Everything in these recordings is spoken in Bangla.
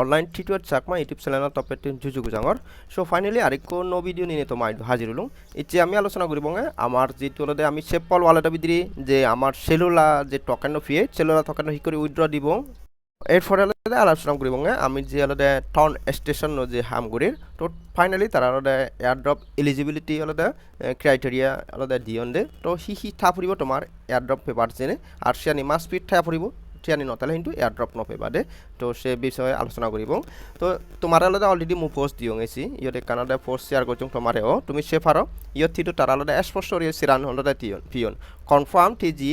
অনলাইন টিটুয়ার চাকমা ইউটিউব চ্যানেলৰ টপেট জুজুগু জাঙৰ চ' ফাইনেলি আরেকো ন ভিডিও নিয়ে তো মাই হাজির হলুম। এতিয়া আমি আলোচনা করিব আমার যেটো অলরেডি আমি সেপল ওয়ালেটৰ ভিতরে যে আমার সেলুলা যে টকেন ফিয়ে সেলুলা টকেন হি করে উইথড্র দিব। এরপরে আলাদা আলোচনা করিব আমি যে আলাদা টাউন স্টেশন যে হামগুড়ির তো ফাইনালি তারা আলাদা এয়ারড্রপ এলিজিবিলিটি আলাদা ক্রাইটেরিয়া আলাদা দিয়ন দে তো হি হি থা ফুরিব তোমার এয়ারড্রপ পেপার জেনে, আর সিয়ানি মাস ফিট থা ফুরিব। সিয়ানি নতালে কিন্তু এয়ারড্রপ নপে দে তো সে বিষয়ে আলোচনা কৰিব তো তোমার আলাদা অলরেডি মু পোস্ট দিও গেছি ইয়াতে কানাডা ফোর্স শেয়ার করছ তোমারেও তুমি সে ফারো ইয়ত থিটো তার আলাদা স্পষ্ট সিরান হলদা পিয়ন। কনফার্ম টি জি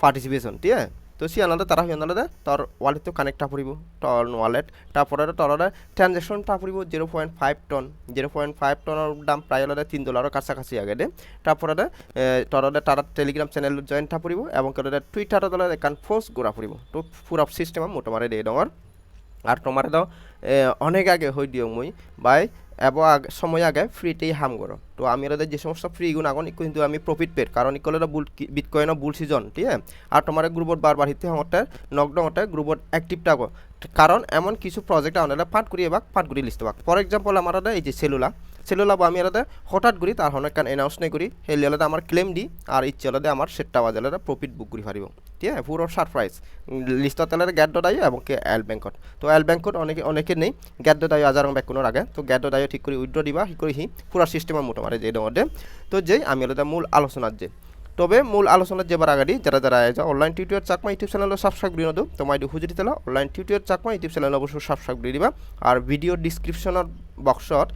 পার্টিসিপেশন ঠিক আছে? তো সি আনাদা তারা হয়ে আলাদা তোর ওয়ালেট তো কানেক্টটা পড়িব টন ওয়ালেট তারপরে তোর ট্রানজেকশনটা পড়িব zero point five ton zero point five টনের দাম প্রায় আলাদা তিন ডলারের কাছাকাছি আগে দে। তারপরে তোর তারা টেলিগ্রাম চ্যানেল জয়েন্ট পড়িব এবং তোর দলের একান ফোর্স গোড়া পড়িব। তো পুরা সিস্টেম মোটামুটি দিয়ে ডঙর আর তোমার তো অনেক আগে হই দিও মুই বাই এব আগে, সময় আগে ফ্রিতেই হাম করো। তো আমি ওদের যে সমস্ত ফ্রি গুণ আগুন কিন্তু আমি প্রফিট পেট কারণ ইকলে বুল বিটকয়েন বুল সিজন ঠিক আছে? আর তোমার গ্রুপত বারবার হিতে হতে নকডাউন হতে গ্রুপত অ্যাক্টিভ থাকো কারণ এমন কিছু প্রজেক্ট আনলে ফাট করি এবার ফাট করি লিস্ট পাক ফর এক্সাম্পল আমার এই যে সেলুলা সেলুলা আমি আলাদা হঠাৎ করি তার হনে কান এনাউন্স নাই করি, সেই আলাদা আমার ক্লেম দি, আর ইচ্ছে আলাদা আমার সেটটা বাজে আলাদা প্রফিট বুক করি পারিব ঠিক আছে? পুরো সারপ্রাইজ লিস্টত আলাদা গ্যাট ডটাই এবং কে এল ব্যাংকত তো এল ব্যাংকত অনেকে অনেকে নেই। গ্যাট ডটাই আজার ব্যাকুনোর আগে তো গ্যাট ডটাই ঠিক করে উইথড্র দিবা ঠিক করে হি, পুরা সিস্টেমের মোটামুটি যে ডে তো যেই আমি আলাদা মূল আলোচনার যে। তবে মূল আলোচনার যাবার আগাদি যারা যারা আয় online tutorial Chakma YouTube channel subscribe করে নদো একটু হুজুরি তেলা online tutorial Chakma YouTube channel অবশ্যই সাবস্ক্রাইব করে দিবা। আর ভিডিও ডিসক্রিপশনের বক্সত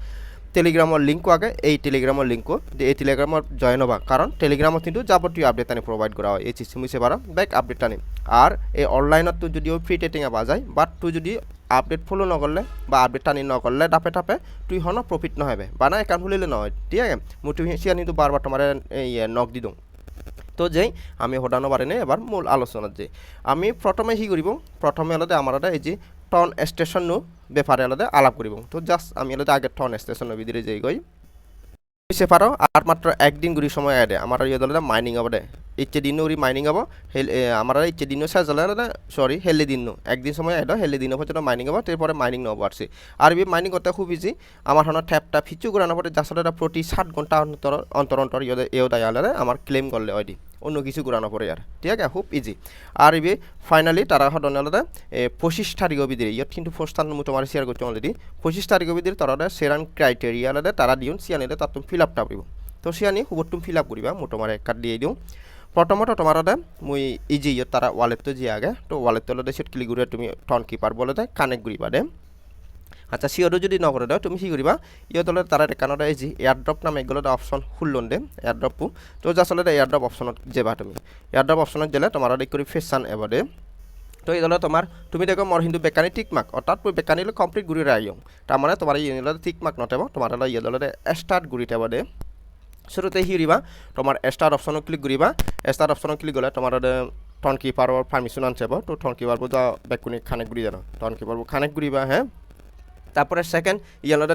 টেলিগ্রামৰ লিংকো আগে, এই টেলিগ্রামৰ লিংকো এই টেলিগ্রামত জয়েন হবা। কারণ টেলিগ্রামত কিন্তু যাবতীয় আপডেট আনি প্রোভাইড করা হয়। এই চিস্টেম হিসেবে ব্যাক আপডেট আনি। আর এই অনলাইনত যদিও ফ্রি টেটিং পাওয়া যায় বাট তুই যদি আপডেট ফলো নকরলে বা আপডেট টানি নকরলে ডাপে টাপে তুই হন প্রফিট নহবে বা না একাউন্ট খুলিলে নহয়। ঠিক আছে? সিয়ানিটো বারবার তোমার এই নক দি দিওঁ। তো যেই, আমি হটানো পারিনি এবার মূল আলোচনাত যে আমি প্রথমে কি করিব প্রথমে আলাদা আমার এই যে টন স্টেশন ব্যাপারে আলাদা আলাপ করিব। তো জাস্ট আমি আলাদা আগে টন স্টেশনের ভিতরে যাই গই সে পারো, আর মাত্র একদিন গুড়ি সময় আদে আমার ইয়ে দলে মাইনিং হব ইচ্ছে দিন উড়ি মাইনিং হব আমার ইচ্ছে দিনও শেষ হলে সরি হেলে দিন একদিন সময় এড হেলে দিন পর্যন্ত মাইনিং হব তারপরে মাইনিং নহব আসছে আর বি মাইনিং করতে খুব ইজি আমার হন ট্যাপটা ফিচু করানোর পরে যার প্রতি ষাট ঘণ্টা অন্তর অন্তর অন্তর এও দায় আমার ক্লেম করলে ওই অন্য কিছু ঘুরানো পড়ে আর ঠিক আছে, খুব ইজি আর ইবি ফাইনালি তারা হদনে আলাদা পঁচিশ তারিখ ভিতরে ইয়াত কিন্তু ফার্স্ট টান মতো আমার শেয়ার করছি অলরেডি পঁচিশ তারিখ ভিতরে তারা সেরান ক্রাইটেরিয়া আলাদা তারা দিও সিয়ানিলে তার তুমি ফিল আপটা করিব তো সিয়ানি খুব তুমি ফিল আপ করিবা মোটামারে কাট দিয়ে দিওঁ। প্ৰথমতে তোমাৰ মই ইজি ইয়াত তারা ওয়ালেটটো যি আগে। তো ওয়ালেটটো লদে সেট ক্লিক করে তুমি টন কিপার বলে কানেক্ট করিবা দে। আচ্ছা সিওরও যদি নকরে দাও তুমি কি করিবা? ইয়তলে তারা কানাডা এই যে এয়ারড্রপ নামে এগুলো অপশন খুললন দে এয়ারড্রপও তো আসলে এয়ারড্রপ অপশনত যাবা তুমি। এয়ারড্রপ অপশনত গেলে তোমার এই করে ফেসান এবারে তো এই দলে তোমার, তুমি দেখো মোর কিন্তু বেকানি টিক মার্ক অর্থাৎ বেকানিলে কমপ্লিট ঘুরি রাইম তার মানে তোমার এই টিক মার্ক নটেব তোমার ইয়ে দলে স্টার্ট ঘুরি টেব দে। শুরুতে হিরিবা তোমার স্টার্ট অপশনত ক্লিক ঘুরিবা স্টার্ট অপশনত ক্লিক গলে তোমার টন কিপারর পারমিশন আনছে তো টন কিপার বুঝা বেকুনি খানেক ঘুরি জানো। টন কিপার খানেক ঘুরিবা হ্যাঁ তারপরে সেকেন্ড ইয়ালতে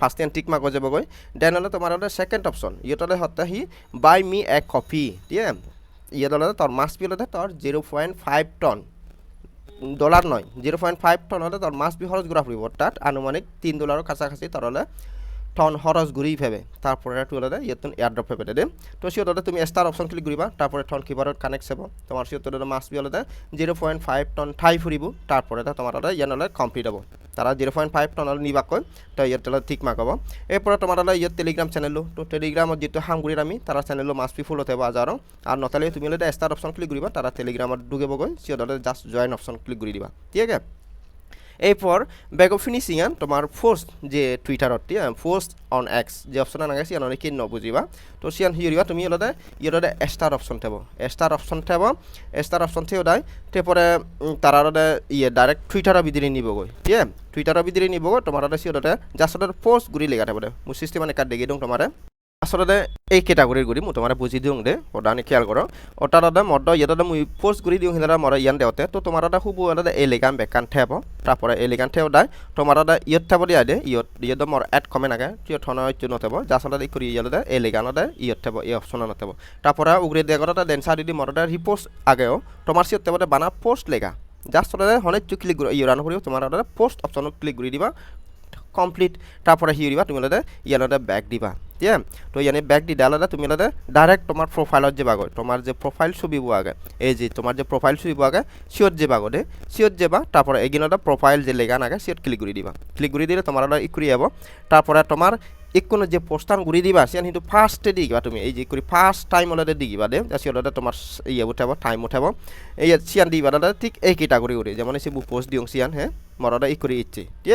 ফার্স্ট ইয়ান টিক মার্ক যাবগৈ দেন হলে তোমার হলে সেকেন্ড অপশন ইয়তলে হতে হি বাই মি এ কপি ঠিক আছে? ইয়তলে তোর মাস বি হলে তোর zero point five TON dollar নয়। জিরো পয়েন্ট ফাইভ টন হলে তোর মাস বি খরচ ঘুরা ফুরিব অর্থাৎ আনুমানিক তিন ডলারের কাছাকাছি তোর হলে টন খরচ ঘুরি ফেবে। তারপরে হলে ইয়তন এয়ারড্রপ ফেবে দে তো সিওতে তুমি স্টার অপশন ক্লিক করিবা তারপরে টন কিবারত কানেক্ট চাব। তোমার সিওতে মাস বি হলে জিরো পয়েন্ট ফাইভ টন ঠাই ফুরিব তারপরে তোমার হলে ইয়ান হলে কমপ্লিট হব। তারা জিরো পয়েন্ট ফাইভ টনৰ নিবাকৈ তো ইয়াত ঠিক মাক হ'ব। এরপরে তোমার ইয়াত টেলিগ্রাম চ্যানেলো তো টেলিগ্রামত যেহেতু হামগুড়ির আমি তারা চ্যানেলো মাছ পি ফুল হতে বাজার আর নতালে তুমি স্টার অপশন ক্লিক করিবা তারা টেলিগ্রামত ঢুকিবগৈ। সিহঁতলে জাস্ট জয়েন অপশন ক্লিক কৰি দিবা। ঠিক আছে? এরপর ব্যাক অফ ফিনিশিং তোমার পোস্ট যে টুইটারত পোস্ট অন এক্স যে অপশন নাগে সিয়ান অনেকে নবুঝিবা তো সিয়ান হিরিবা তুমি হলদে ইয়দে স্টার অপশন থেব স্টার অপশন থেব স্টার অপশন থেও দায় তারপরে তারা ইয়ে ডাইরেক্ট টুইটারের ভিতরে নিবগৈ ঠিক আছে টুইটারের ভিতরে নিবগৈ তোমার সিয়দতে জাস্ট পোস্ট ঘুরি লেখা থাকবে মোৰ সিস্টেম মানে কাট দেখি দিওঁ তোমারে আসলে এই ক্যাটাগরির গুড়ি মই তোমার বুঝি দিওঁ দে, ওটা খেয়াল করো ওটা দাদা মদ ইয়েদাদা মুই পোস্ট করে দিওঁ সিনা মরা ইয়ান দেওতে। তো তোমার দাদা খুব দাদা এই লেগান বেকান ঠেব। তারপরে এই লেগান ঠেব দায় তোমার দাদা ইয়ত ঠেব দিয়া দে, ইয়ত ইয়দ মর এড কমে নাগে। তুই থন ইচ্ছু নথেব যা আসলে করি ইয়ে দে এই লেগান দে ইয়ত ঠেব, এই অপশন নথেব তারপরে উগরে দেগর দা দেনসা দিদি মর হি পোস্ট আগেও তোমার সিয়ত তেবতে বানা পোস্ট লেগা। জাষ্ট ওটা হনেচু ক্লিক ইয়ে রান করিব তোমার ওটা পোস্ট অপশন ক্লিক করে দিবা। কমপ্লিট তারপরে দিবা তুমি ইয়ানোটা ব্যাক দিবা। ঠিক আছে তো ইয়ানে ব্যাক দি ডালাটা তুমি ওটা ডাইরেক্ট তোমার প্রোফাইলত যে বাগয় তোমার যে প্রোফাইল ছবি আগে, এই যে তোমার যে প্রোফাইল ছবি আগে সিওর যে বাগো দে সিওর যাবা তারপর এগিনটা প্রোফাইল যে লেগান আগে সিওর ক্লিক করে দিবা। ক্লিক করে দিলে তোমার ওটা ইকুরি যাব তারপরে তোমার একোনো যে পোস্টান ঘুরি দিবা সিয়ান কিন্তু ফার্স্টে দিবা তুমি। এই যে করি ফার্স্ট টাইম অলরেডি দিবা দে। সিওর তোমার ইয়ে উঠাব টাইম উঠাব। এই সিয়ান দিবা দাদা ঠিক এই কেটাগরি করে যেমন সে পোস্ট দিওঁ সিয়ান হে। মরদা ই করে ইচ্ছে ঠিক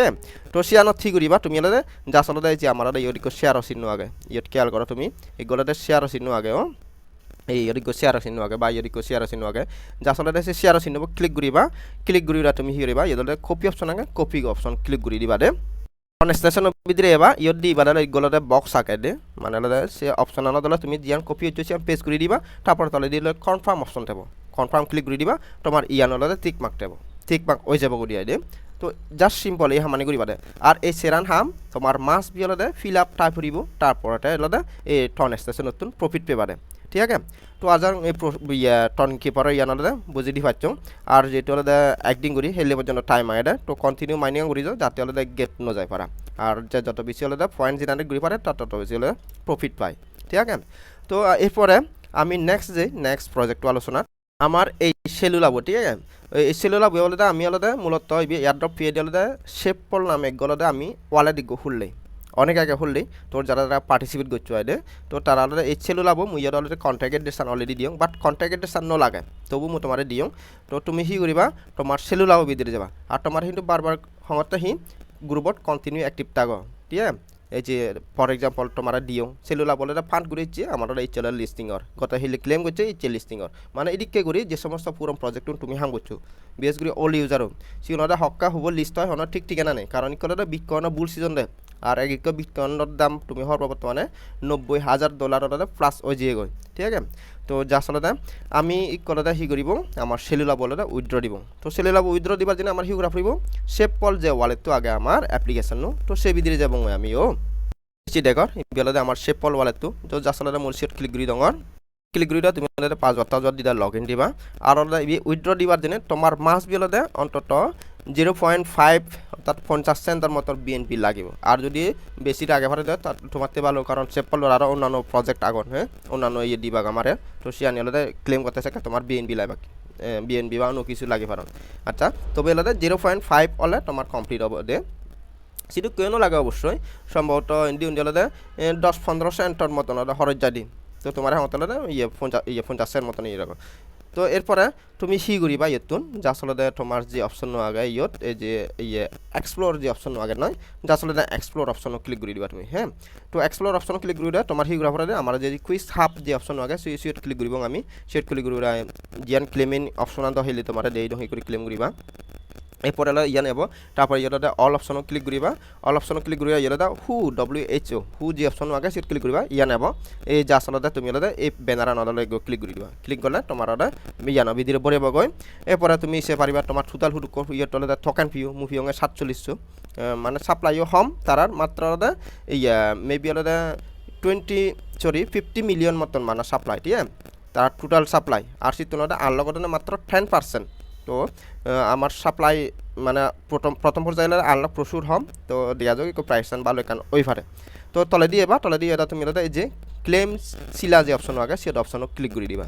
তো সিয়ানত ঠিক করিবা তুমি অলরেডি যা চলতে যে আমার ইয়ত শেয়ার চিহ্ন আগে। ইয়ত খেয়াল করো তুমি। এগুলোতে শেয়ার চিহ্ন আগে ও এই ইয়দিকো শেয়ার চিহ্ন আগে বা ইয়দিকো শেয়ার চিহ্ন আগে। যা চলতে সে শেয়ার চিহ্ন ক্লিক করিবা ক্লিক করিবা তুমি হি করিবা ইয়দলে কপি অপশন আগে। কপি অপশন ক্লিক করে দিবা দে। অন স্টেশন ভিতরে এবা ইয়ত দি ইবা ইগলতে বক্স আঁকে দে মানে সে অপশন আনা দলে তুমি জিয়ান কপি সিয়ান পেজ করে দিবা তারপর তলে দিলে কনফার্ম অপশন থাকব কনফার্ম ক্লিক করে দিবা তোমার ইয়ান ইয়ানলতে টিক মার্ক থাকব টিক মার্ক হয়ে যাব করিয়া দে তো জাস্ট সিম্পল এই হামানি করিবা দে আর এই সেরান হাম তোমার মাস বিয়লতে ফিল আপ টাইপ করিব তারপরতে এলতে এই টন স্টেশন নতুন প্রফিট পেবা দে ঠিক আছে? তো আজার ইয়া টন কিপারের ইয়ানলে বুঝি দি পাচ্ছ আর যেটা হলে অ্যাক্টিং করি, হেলে পর্যন্ত টাইম দে তো কন্টিনিউ মাইনিং করি যাও যাতে হলে গেট ন যায় পারা। আর যে যত বেশি হলে পয়েন্ট জেনারেট করি পারে তত তত বেশি হলে প্রফিট পায়। ঠিক আছে? তো এরপরে আমি নেক্সট যে নেক্সট প্রজেক্টটো আলোচনা। আমার এই সেলুলাব ঠিক আছে? এই সেলুলাব বলতে আমি আলাদা মূলত এয়ারড্রপ পিএড আলাদা শেপল নামে একগলতে আমি ওয়ালে দিগো খুললেই অনেক আগে খুললেই তোর যারা যারা পার্টিসিপেট করছ আইডে, তো তারা এই লাভ মুই অলরেডি কন্ট্যাক্টেড ডেসান অলরেডি দিওঁ বাট কন্ট্যাক্টেড ডেসান নলাগে তবু মই তোমারে দিওঁ তো তুমি সি কৰিবা তোমাৰ লাভ ভিতরে যাবা, আর তোমার কিন্তু বারবার সময়তে সি গ্রুপত কন্টিনিউ অ্যাক্টিভ থাকো, ঠিক এই যে ফর এক্সাম্পল তোমার দিও সেলুলা বলে ফান্ড ঘুরেছে আমার এই চলার লিস্টিংর গত হিলে ক্লেম করছে ইচ্ছে লিস্টিংর মানে এদিকে করে যে সমস্ত পুরো প্রজেক্ট তুমি হাম করছ। বিশেষ করে অল ইউজারও সিওনারা হক্কা হব লিস্ট হয় হন ঠিক ঠিকানা নেই। কারণ ইকলে বিটকয়েনের বুল সিজন দেয় আর এক বিটকয়েনের দাম তুমি হওয়ার বর্তমানে নব্বই হাজার ডলারের প্লাস ওই যে গই ঠিক আছে? তো যা চলতে, আমি ইকলতে হি কৰিব আমার সেলুলা বলে উইথড্র দিব। তো সেলুলা উইথড্র দিবার জন্য আমার হিগুরা ফুরিব সেভ কল যে তো আগে আমার অ্যাপ্লিকেশন তো সে বিদিরে যাব আমিও নিশ্চিত দেখৰ ইফালে আমাৰ শেপ পল ৱালেটটো তো আচলতে মোৰ চিট ক্লিক কৰি ডঙৰ ক্লিক কৰি দিয়া তুমি পাছৱৰ্ড টাছৱৰ্ড দিবা লগ ইন দিবা আৰু উইথড্ৰ দিবার জন্য তোমার মাস বিলতে অন্তত জিরো পয়েন্ট ফাইভ, অর্থাৎ পঞ্চাশ সেন্টার মতো বিএনপি লাগিব। আর যদি বেশি আগে ভারে দেয় তার তোমার ভালো, কারণ সেপল আরও অন্যান্য প্রজেক্ট আগন হ্যাঁ? অন্যান্য ইয়ে দিবাগ আমারে, তো সে আনিলে ক্লেম করতে চাকে তোমার বিএনপি লাগবে বিএনপি বা অন্য কিছু লাগে পারো। আচ্ছা তবে এলাতে জিরো পয়েন্ট ফাইভ হলে তোমার কমপ্লিট হব দে। সেটা কেন লাগে অবশ্যই? সম্ভবত ইন্ডি ইন্ডিয়াতে দশ পনেরো সেন্টর মতন খরচ যাদি তো তোমার হতলে ইয়ে পঞ্চাশ ইয়ে পঞ্চাশের মতন ইয়ে রাখো তো এরপরে তুমি সি বা ইয়তুন, যা আসলে তোমার যে অপশন আগে ইয়ত, এই যে ইয়ে এক্সপ্লোর যে অপশন আগে নয়, যা আসলে এক্সপ্লোর অপশন ক্লিক করে দিবা তুমি হ্যাঁ? তো এক্সপ্লোর অপশন ক্লিক করে দেওয়া তোমার করার পরে আমার যে কুইজ হাফ যে অপশন আগে সেই সিট ক্লিক করব আমি। সিট ক্লিক করে জিয়ান ক্লেমিং অপশন আনতে হইলে তোমার দেই দহি করে ক্লেম করিবা। এরপরে হলো ইয়া নেব তারপর ইয়াতে অল অপশনত ক্লিক কৰিবা। অল অপশনত ক্লিক কৰিবা, ইয়াতে হু ডব্লিউ এইচ অ' হু যি অপশন আগে সিট ক্লিক কৰিবা ইয়া নেব এই যে আচলতে তুমি ইয়াতে এই বেনার নদলে গৈ ক্লিক কৰি দিবা। ক্লিক করলে তোমার ইয়া নবী দিয়ে বরিব গৈ এরপরে তুমি সে পারিবা তোমার টোটাল হুড ইয়ার তলে থকেন ফিউ মুভি অঙ্গে সাতচল্লিশশো মানে সাপ্লাইও হম তারার মাত্র ইয়া মেবি আলাদা টুয়েন্টি সরি ফিফটি মিলিয়ন মতন মানে সাপ্লাই আছে? তার টোটাল সাপ্লাই আর সে তুলনায় আনলগত মাত্র টেন পার্সেন্ট তো আমার সাপ্লাই মানে প্রথম প্রথম পর্যায়ে আনলক প্রচুর হম তো দিয়া যাক একটু প্রাইস ভালো এখান ওইভাবে তো তলে দিয়ে বা তলে দিয়ে এটা তুমি এটা এই যে ক্লেম সিলা যে অপশন আগে সেটা অপশন ক্লিক করে দিবা।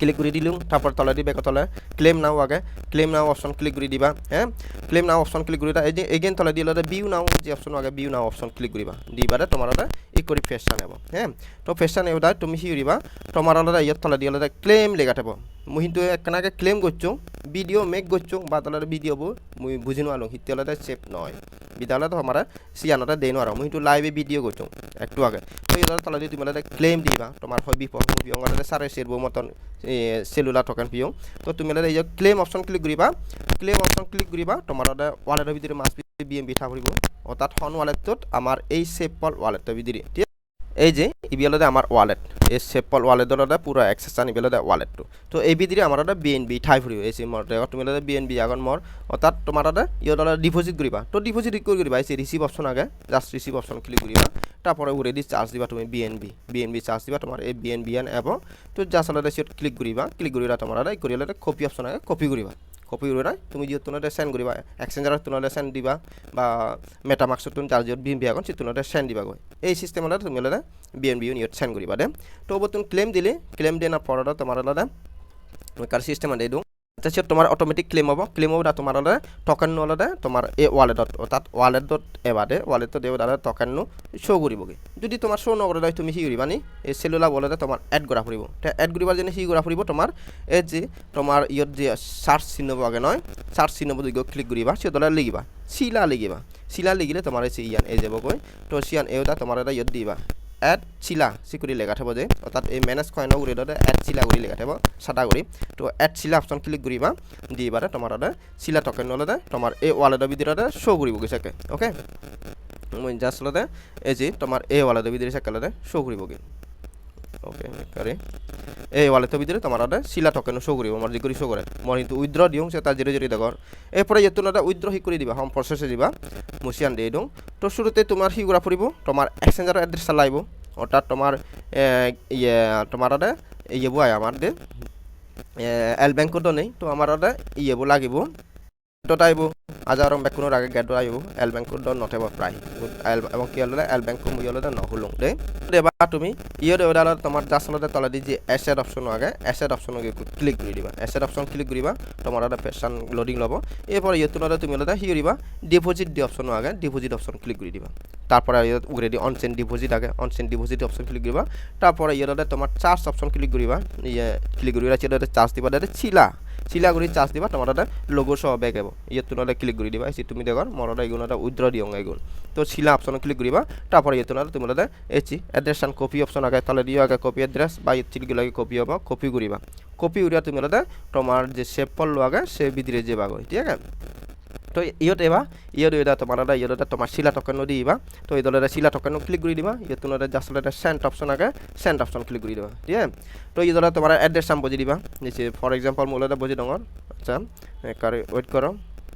ক্লিক করে দিলুম, তারপর তলে দিবে তলে ক্লেম নাও আগে ক্লেম নাও অপশন ক্লিক করে দিবা হ্যাঁ? ক্লেম নাও অপশন ক্লিক করে এই যে এগেন তলে দিলে বিউ নাও যে অপশন আগে বিউ নাও অপশন ক্লিক করিবা। দিবারে তোমার ই ফেসটা নেব হ্যাঁ? তো ফেসটা নেব তুমি কি করিবা তোমার আলাদা ইয়ের তলে দিয়ে ক্লেম লেখা থাকব মুই কিন্তু একখানাকে ক্লেম করছ ভিডিও মেক করছ, বা তাহলে ভিডিও বো মুই বুঝি নোয়ালো হিতে সেফ নয়। বিদ্যালয় তো আমার সিয়ানটা দেই নোয়ারো মুই কিন্তু লাইভে ভিডিও করছ, একটু আগে। তো এই তাহলে তুমি ক্লেম দিবা, তোমার হয় বিপদ পিও সারে সেরবো মতন সেলুলার টোকেন পিও তো তুমি এই যে ক্লেম অপশন ক্লিক করিবা ক্লেম অপশন ক্লিক করিবা, তোমার ওয়ালেটের ভিতরে মাছ বিএমবি থাকব অর্থাৎ হন ওয়ালেটত আমার এই সেপল ওয়ালেটের ভিতরে ঠিক এই যে ইবিএলতে আমার ওয়ালেট, এই সেপল ওয়ালেটৰ পুৰা এক্সেছ আনিবলৈ ওয়ালেটটো। তো এই ভিতরে আমার বি এন বি ঠাই ফুৰিব এই চিমৰ তুমি বি এন বি আগত মোৰ অৰ্থাৎ তোমাৰ ইহঁত ডিপোজিট কৰিবা তো ডিপোজিট কৰি কৰিবা এই রিসিভ অপশন আগে জাস্ট রিসিভ অপশন ক্লিক করিবা, তারপরে উড়ে দি চার্জ দিবা তুমি বিএনবি বিএনবি চার্জ দিবা তোমার এই বিএনবি এন এব তো যা চলতে ক্লিক করিবা ক্লিক করিবা তোমার করিলে কপি অপশন আগে কপি করিবা। কপি নাই। তুমি যিহেতু সেন্ড করিবা এক্সচেঞ্জাৰত তোমাদের সেন্ড দিবা বা মেটামাক্সত তুমি যাৰ যিহত বিয়াখন সেইটো তোমাদের সেন্ড দিবা গৈ। এই চিষ্টেমতে তুমি হলে B N B unit send করিবা দে। তো তুমি ক্লেম দিলে ক্লেম দিয়ে না পড়াটা তোমার হলে কার সিস্টেম দিয়ে দিওঁ। তাৰপিছত তোমাৰ অট'মেটিক ক্লেইম হ'ব। ক্লেইম হ'ব তোমাৰ হ'লে টকেন হ'লে তোমাৰ এই ৱালেটত তাত ৱালেটত এবাৰে ৱালেটত এবাৰে টকেননো শ্ব' কৰিবগৈ। যদি তোমাৰ শ্ব' নকৰে তুমি কি কৰিবা নি এই চেলুলাৰ ৱালেটে তোমাৰ এড কৰা ফুৰিব। এড কৰিবা যেনে সি কৰা ফুৰিব তোমাৰ, এই যে তোমাৰ ইয়াত যে চাৰ্চ চিহ্ন পাগে নহয় চাৰ্চ চিহ্ন গৈ ক্লিক কৰিবা সিহঁতলৈ লিখিবা। চিলা লিখিবা। চিলা লিখিলে তোমাৰ এই ইয়ান এই যাবগৈ। তো চিয়ান এইটা তোমাৰ এটা ইয়াত দিবা। এড চিলা চিকুৰি লেখা থাকিব যে। অৰ্থাৎ এই মেনেজ কইনৰ গুৰি তাতে এড চিলা কৰি লেখা থাকিব চাটা কৰি। তো এড চিলা অপশ্যন ক্লিক কৰিবা, দি বাৰে তোমাৰ তাতে চিলা টকেন নলতে তোমাৰ এই ৱালেটৰ ভিতৰতে শ্ব' কৰিব গৈছে অ'কে মই জাষ্ট লতে এই যে তোমাৰ এই ৱালেটৰ ভিতৰত চাকেলতে শ্ব' কৰিবগৈ কাৰে এই ৱালেটৰ ভিতৰত তোমাৰ তাতে চিলা টকেনো শ্ব' কৰিব মোৰ যি কৰি শ্ব' কৰে। মই কিন্তু উইড্ৰ দিওঁ সেটা জিৰ' জিৰ' দেখৰ এরপরে ইয়ে তোমরা উইথড্র হি করে দিবা, হোম প্রসেসে দিবা। মুসিয়ান দিয়ে দিওঁ। তো শুরুতে তোমার হি করা ফুরিব তোমার এক্সচেঞ্জার অ্যাড্রেস চালাইব অর্থাৎ তোমার ইয়ে তোমার আদে ইয়ে বয় আমার দে এল ব্যাংকতো নেই, তো আমার আদে ইয়ে বো লাগিব। গেটত আহিব। আজাৰং বেংকনৰ আগে গেটত আহিব। এল বেংকত নথিব প্ৰায়। এল এবং কি হলে এল বেংক মুই হলে নহলো দেই। এবার তুমি ইয়ে ওদাল তোমার জাস্ট হলে তলেদি যে এসেট অপশন আগে এসেট অপশন ক্লিক করে দিবা। এসেট অপশন ক্লিক করিবা তোমার একটা পেশান লোডিং লব। এরপর ইয়ে তোমার তুমি হলে হি করিবা ডিপোজিট দি অপশন আগে ডিপোজিট অপশন ক্লিক করে দিবা। তারপরে ইয়ে উগরে দি অনসেন ডিপোজিট আগে অনসেন ডিপোজিট অপশন ক্লিক করিবা তারপরে ইয়ে তোমার চার্জ অপশন ক্লিক করিবা ইয়ে ক্লিক করিবা চার্জ দিবা দাদা ছিলা। চিলাগুড়ি চার্জ দিবা তোমার এটা লোগো সহ বেগ হব ইয়ে তোমার ক্লিক করে দিবা তুমি দেখো মোর এগুলো এটা উইথড্র দিও এগুলো তো শিলা অপশন ক্লিক করিবা তারপরে ইয়ে তোমার তুমি এসি এড্রেস অ্যান্ড কপি অপশন আগে তাহলে দিও আগে কপি এড্রেস বা চিটগুলো আগে কপি হব কপি করিবা কপি উড়িয়া তুমি তোমার যে সেভ পড়ল আগে সে ভিতরে যে বাগ, ঠিক আছে? তো ইয়ত এবা, ইয়ত এটা তোমার এটা ইয়ত এটা তোমার শিলা টকেন দিবা, তো এই দলের শিলা টকেন ক্লিক করে দিবা, ইয়ত তোমার জাস্ট এটা সেন্ট অপশন আগে সেন্ট অপশন ক্লিক করে দিবা, ঠিক তো এই দলে তোমার এড্রেস নাম বুঝি দিবা, নিচে ফর এক্সাম্পল মোলে এটা বুঝি ডঙর আচ্ছা কারে ওয়েট করো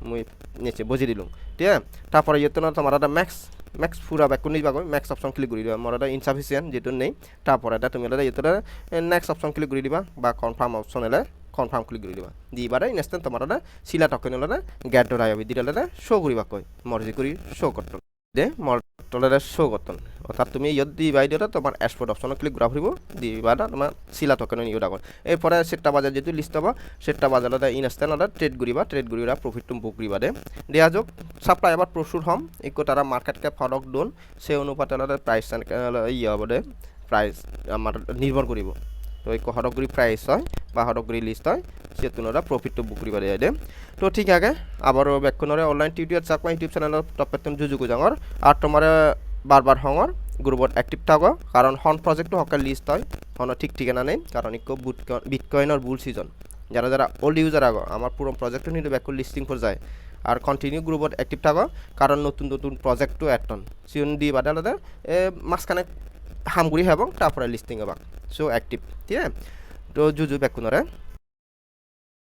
মুই নিচে বুঝি দিলুম ঠিক তারপরে ইয়ত তোমার এটা ম্যাক্স ম্যাক্স পুরা ব্যাক করে নিবা ম্যাক্স অপশন ক্লিক করে দিবা মোর এটা ইনসাফিসিয়েন্ট যেটা নেই তারপরে এটা তুমি এটা নেক্সট অপশন ক্লিক করে দিবা বা কনফার্ম অপশন এলে দি বাৰে ইনষ্টেণ্ট তোমাৰ চিলা টকেন হ'লে গেট ডট আই দিলে শ্ব' কৰিবা কৈ মৰ্জি কৰি শ্ব' কৰ্তন দে মোৰ তলে শ্ব' কৰ্তন অৰ্থাৎ তুমি ইয়ত দিবা দিওঁতে তোমাৰ এক্সপৰ্ট অপশ্যনত ক্লিক কৰা ফুৰিব দিবা তোমাৰ চিলা টকেন ইউজ আগত এরপরে সেটটা বাজার যেহেতু লিস্ট হব সেটটা বাজারতে ইনস্ট্যান্ট ট্রেড করিবা ট্রেড করিবা প্রফিট বুক করিবা দে দেয়া যাক সাপ্লাই আবার প্রচুর হম একটু তারা মার্কেট ক্যাপ ফরক দোন সেই অনুপাতে প্রাইস ইয়ে হব দে প্রাইস আমার নির্ভর করিব তো এই হরগুড়ি প্রাইস হয়, বা হরগুড়ি লিস্ট হয়, সে তোমরা প্রফিটটো বুক করিবা দেয় তো ঠিক আগে, আবারও ব্যাকুণরে অনলাইন টিউটোরিয়াল চাকমা ইউটিউব চ্যানেলত তুমি যুযুগু যাঙর আর তোমার বারবার হঙর গ্রুপত অ্যাক্টিভ থাকো কারণ হন প্রজেক্টটো হকার লিস্ট হয় হন ঠিক ঠিকানা নেই কারণ ইকো বিটকয়েনের বুল সিজন যারা যারা ওল্ড ইউজার আগো আমার পুরো প্রজেক্টটো নিয়ে ব্যাকুল লিস্টিং করে যায়। আর কন্টিনিউ গ্রুপত অ্যাক্টিভ থাকো কারণ নতুন নতুন প্রজেক্টটো এটন সিজন দি বাদে আলাদা মাঝখানে হামগুড়ি এবং তারপরে লিস্টিং হবাক সো অ্যাক্টিভ ঠিক আছে? তো জুজু বেকুনরে